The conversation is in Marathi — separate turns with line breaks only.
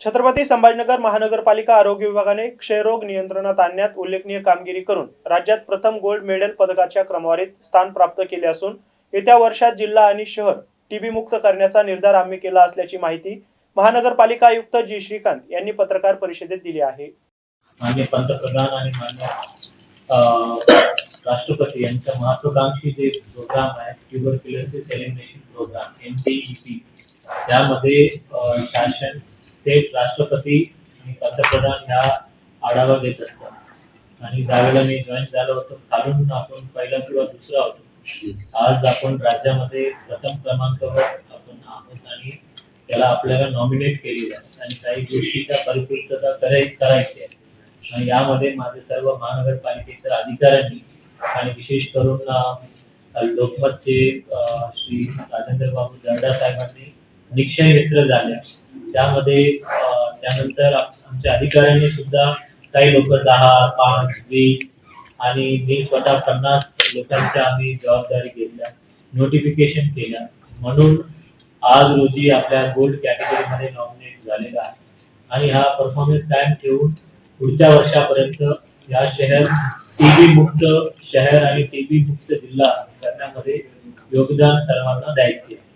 छत्रपती संभाजीनगर महानगरपालिका आरोग्य विभागाने क्षयरोग नियंत्रणात आणण्यात उल्लेखनीय कामगिरी करून राज्यात प्रथम गोल्ड मेडल पदकाच्या क्रमवारीत स्थान प्राप्त केले असून येत्या वर्षात जिल्हा आणि शहर टीबी मुक्त करण्याचा निर्धार आम्ही केला असल्याची माहिती महानगरपालिका आयुक्त जी. श्रीकांत यांनी पत्रकार परिषदेत दिली आहे.
मान्य पंतप्रधान आणि मान्य राष्ट्रपती यांच्या महत्वाकांक्षी जे प्रोग्राम आहे tuberculosis program M T E P त्यामध्ये शासन ते राष्ट्रपती आणि पंतप्रधान ह्या आढावा घेत असतात. आणि ज्यावेळेला मी जॉईन झालो होतो खालून आपण पहिला किंवा दुसरा होतो. आज आपण राज्यामध्ये प्रथम क्रमांकावर आपण आहोत आणि त्याला आपल्याला नॉमिनेट केलेलं आहे. आणि काही गोष्टीचा परिपूर्तता करायची आहे. आणि यामध्ये माझे सर्व महानगरपालिकेच्या अधिकाऱ्यांनी आणि विशेष करून लोकमतचे श्री राजेंद्र बाबू दर्डा साहेबांनी निक्षय मित्र झाले. त्यामध्ये त्यानंतर आमच्या अधिकाऱ्यांनी सुद्धा काही लोक दहा पाच वीस आणि मी स्वतः पन्नास लोकांच्या आम्ही जबाबदारी घेतल्या नोटिफिकेशन केल्या. म्हणून आज रोजी आपल्या गोल्ड कॅटेगरीमध्ये नॉमिनेट झालेला आहे. आणि हा परफॉर्मन्स कायम ठेवून पुढच्या वर्षापर्यंत या शहर टीबी मुक्त शहर आणि टीबी मुक्त जिल्हा करण्यामध्ये योगदान सर्वांना द्यायचे आहे.